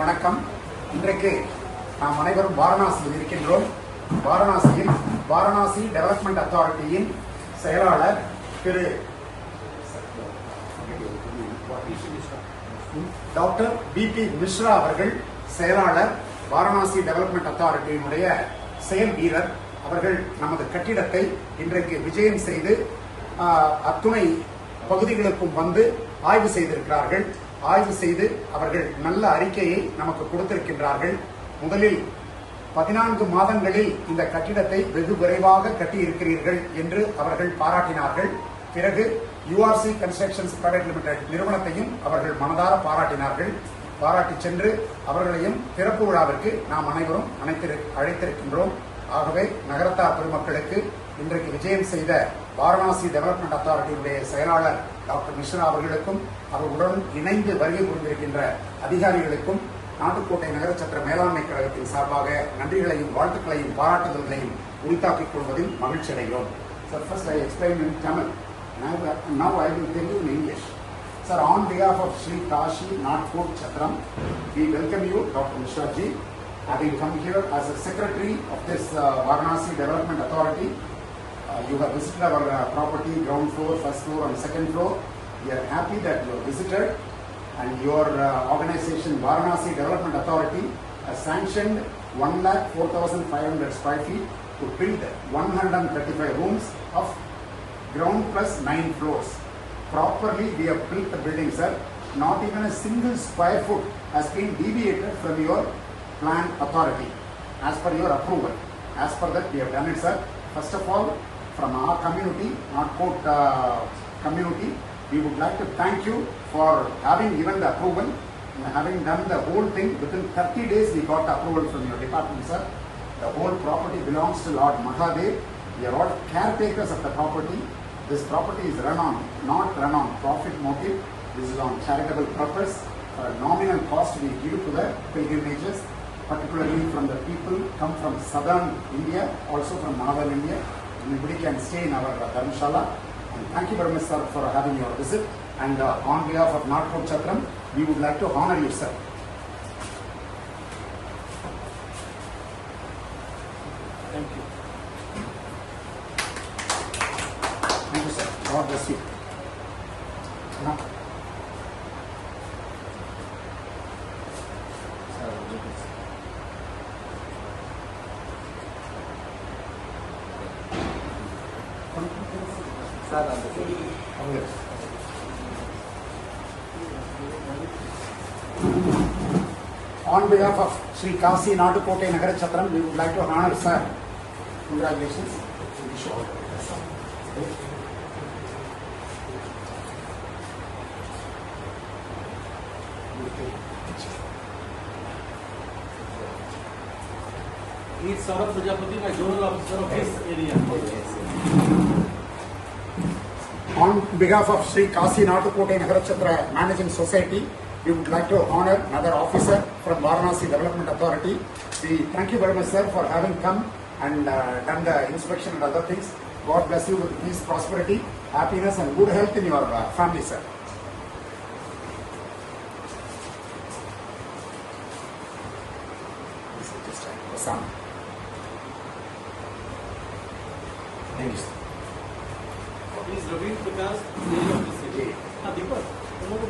வணக்கம். இன்றைக்கு நாம் அனைவரும் வாரணாசியில் இருக்கின்றோம். வாரணாசியில் வாரணாசி டெவலப்மெண்ட் அத்தாரிட்டியின் செயலாளர் திரு டாக்டர் பி பி மிஸ்ரா அவர்கள் செயலாளர் வாரணாசி டெவலப்மெண்ட் அத்தாரிட்டியினுடைய செயல் வீரர். அவர்கள் நமது கட்டிடத்தை இன்றைக்கு விஜயம் செய்து அத்துணை பகுதிகளுக்கும் வந்து ஆய்வு செய்திருக்கிறார்கள். ஆய்வு செய்து அவர்கள் நல்ல அறிக்கையை நமக்கு கொடுத்திருக்கின்றார்கள். முதலில் பதினான்கு மாதங்களில் இந்த கட்டிடத்தை வெகு விரைவாக கட்டியிருக்கிறீர்கள் என்று அவர்கள் பாராட்டினார்கள். பிறகு யூஆர்சி கன்ஸ்ட்ரக்ஷன்ஸ் பிரைவேட் லிமிடெட் நிறுவனத்தையும் அவர்கள் மனதார பாராட்டினார்கள். பாராட்டி சென்று அவர்களையும் திறப்பு விழாவிற்கு நாம் அனைவரும் அனைத்திரு அழைத்திருக்கின்றோம். ஆகவே நகரத்தார் பெருமக்களுக்கு இன்றைக்கு விஜயம் செய்த வாரணாசி டெவலப்மெண்ட் அத்தாரிட்டியுடைய செயலாளர் டாக்டர் மிஸ்ரா அவர்களுக்கும் அவர்களுடன் இணைந்து வருகை புரிந்திருக்கின்ற அதிகாரிகளுக்கும் நாட்டுக்கோட்டை நகரச்சத்திர மேலாண்மை கழகத்தின் சார்பாக நன்றிகளையும் வாழ்த்துக்களையும் பாராட்டுதல்களையும் உரித்தாக்கிக் கொள்வதில் மகிழ்ச்சி அடைகிறோம். Sir first I explain in Tamil now I will tell in English sir on because of of Shri Kashi Nattukottai Chathiram we welcome you doctor Mishraji having come come here a a secretary of uh, Varanasi development Authority Uh, you have visited our uh, property, ground floor, first floor, and second floor. We are happy that you have visited, and your uh, organization, Varanasi Development Authority, has sanctioned 1,04,500 square feet to build 135 rooms of ground plus nine floors. Properly, we have built the building, sir. Not even a single square foot has been deviated from your plan authority as per your approval. As per that, we have done it, sir. First of all, from our community, not court uh, community, we would like to thank you for having given the approval and having done the whole thing within 30 days. We got approval from your department, sir. The whole property belongs to Lord Mahadev. We are all caretakers of the property. This property is run on, not run on profit motive. This is on charitable purpose. For a nominal cost, we give to the pilgrimages, particularly from the people come from southern India, also from northern India. Anybody can stay in our uh, Dharamshala. And thank you very much, sir, for having your visit. And uh, on behalf of Nagpur Chatram, we would like to honor you, sir. Thank you. Thank you, sir. God bless you. On behalf of Sri Kasi Nadukote Nagara Chatram, we would like to honor sir. Congratulations. Wish you all the best. He is Saurabh Prajapati, my zonal officer of this area. Behalf of Sri Kasi Nadukote Nagara Chatra Managing Society, we would like to honor another officer from Varanasi Development Authority. We thank you very much, sir, for having come and uh, done the inspection and other things. God bless you with peace, prosperity, happiness, and good health in your uh, family, sir. Thank you, sir. Please Ravindra Vikas Deepak उन लोगों